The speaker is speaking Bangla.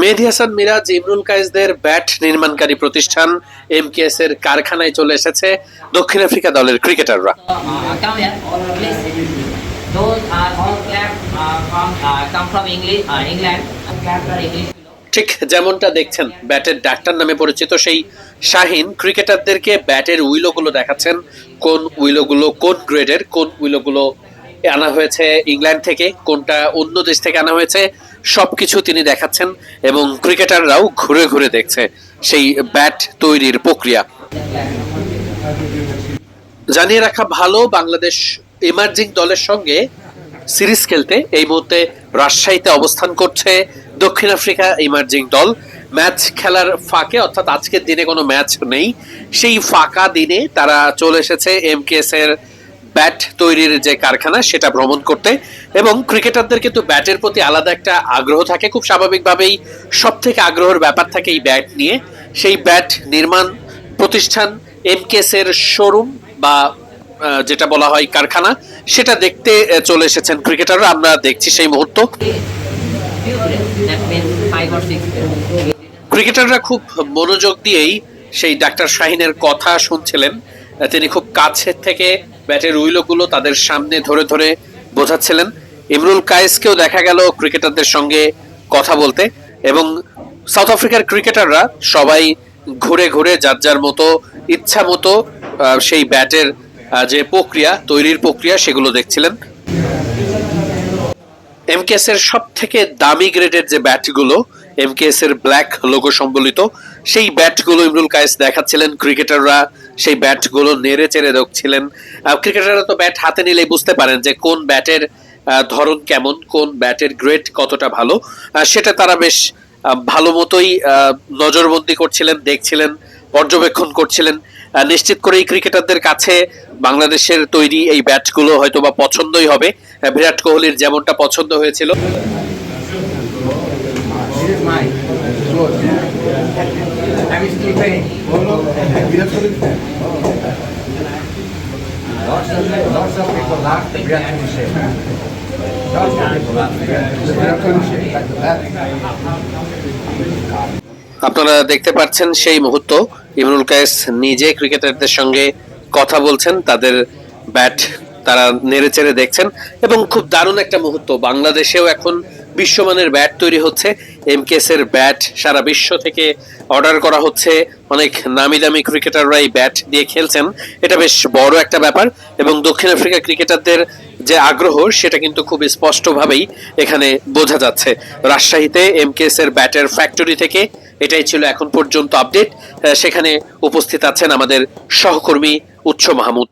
মেহেদি হাসান মিরাজ, ইমরুল কায়েসদের ব্যাট নির্মাণকারী প্রতিষ্ঠান এমকেএস এর কারখানায় চলে এসেছে দক্ষিণ আফ্রিকা দলের ক্রিকেটাররা. ঠিক যেমনটা দেখছেন, ব্যাটের ডাক্তার নামে পরিচিত সেই শাহিন, ক্রিকেটারদেরকে ব্যাটের উইলোগুলো দেখাচ্ছেন, কোন উইলোগুলো, কোন গ্রেডের, কোন উইলোগুলো আনা হয়েছে ইংল্যান্ড থেকে, কোনটা অন্য দেশ থেকে আনা হয়েছে সবকিছু তিনি দেখাচ্ছেন এবং ক্রিকেটাররাও ঘুরে ঘুরে দেখছে সেই ব্যাট তৈরির প্রক্রিয়া। জানিয়ে রাখা ভালো, বাংলাদেশ ইমার্জিং দলের সঙ্গে সিরিজ খেলতে এই মুহূর্তে রাজশাহীতে অবস্থান করছে দক্ষিণ আফ্রিকা ইমার্জিং দল। ম্যাচ খেলার ফাঁকে, অর্থাৎ আজকের দিনে কোনো ম্যাচ নেই। সেই ফাঁকা দিনে তারা চলে এসেছে এমকেএস এর ব্যাট তৈরির যে কারখানা, সেটা ভ্রমণ করতে। এবং ক্রিকেটারদের কিন্তু ব্যাটের প্রতি আলাদা একটা আগ্রহ থাকে। খুব স্বাভাবিকভাবেই সব থেকে আগ্রহের ব্যাপার থাকে এই ব্যাট নিয়ে। সেই ব্যাট নির্মাণ প্রতিষ্ঠান এমকেএস এর শোরুম বা যেটা বলা হয় কারখানা, সেটা দেখতে চলে এসেছেন ক্রিকেটাররা। আমরা দেখছি সেই মুহূর্ত. ক্রিকেটাররা খুব মনোযোগ দিয়েই সেই ডাক্তার শাহিনের কথা শুনছিলেন। তিনি খুব কাছের থেকে ব্যাটের উইলোগুলো তাদের সামনে ধরে ধরে বোঝাচ্ছিলেন। ইমরুল কায়েসকেও দেখা গেল ক্রিকেটারদের সঙ্গে কথা বলতে এবং সাউথ আফ্রিকার ক্রিকেটাররা সবাই ঘুরে ঘুরে যার যার মতো ইচ্ছা মতো সেই ব্যাটের যে প্রক্রিয়া, তৈরির প্রক্রিয়া সেগুলো দেখছিলেন। এমকেএস এর সব থেকে দামি গ্রেডের যে ব্যাটগুলো এমকেএস এর ব্ল্যাক লোগো সম্বলিত, সেই ব্যাটগুলো ইমরুল কায়েস দেখাচ্ছিলেন। ক্রিকেটাররা সেই ব্যাটগুলো নেড়ে চেড়ে দেখছিলেন। ক্রিকেটাররা তো ব্যাট হাতে নিলেই বুঝতে পারেন যে কোন ব্যাটের ধরন কেমন, কোন ব্যাটের গ্রেড কতটা ভালো। সেটা তারা বেশ ভালো মতোই নজরবন্দি করছিলেন, দেখছিলেন, পর্যবেক্ষণ করছিলেন। নিশ্চিত করেই ক্রিকেটারদের কাছে বাংলাদেশের তৈরি এই ব্যাটগুলো হয়তো বা পছন্দই হবে। বিরাট কোহলির যেমনটা পছন্দ হয়েছিল। আপনারা দেখতে পাচ্ছেন সেই মুহূর্ত। ইমরুল কায়েস নিজে ক্রিকেটারদের সঙ্গে কথা বলছেন তাদের ব্যাট তারা নেড়ে চেড়ে দেখছেন এবং খুব দারুণ একটা মুহূর্ত। বাংলাদেশেও এখন বিশ্বমানের ব্যাট তৈরি হচ্ছে। এমকেএস এর ব্যাট সারা বিশ্ব থেকে অর্ডার করা হচ্ছে। অনেক নামি দামি ক্রিকেটাররা এই ব্যাট দিয়ে খেলছেন। এটা বেশ বড় একটা ব্যাপার এবং দক্ষিণ আফ্রিকা ক্রিকেটারদের যে আগ্রহ, সেটা কিন্তু খুব স্পষ্টভাবেই এখানে বোঝা যাচ্ছে। রাজশাহীতে এমকেএস এর ব্যাটের ফ্যাক্টরি থেকে এটাই ছিল এখন পর্যন্ত আপডেট। সেখানে উপস্থিত আছেন আমাদের সহকর্মী উচ্চ মাহমুদ।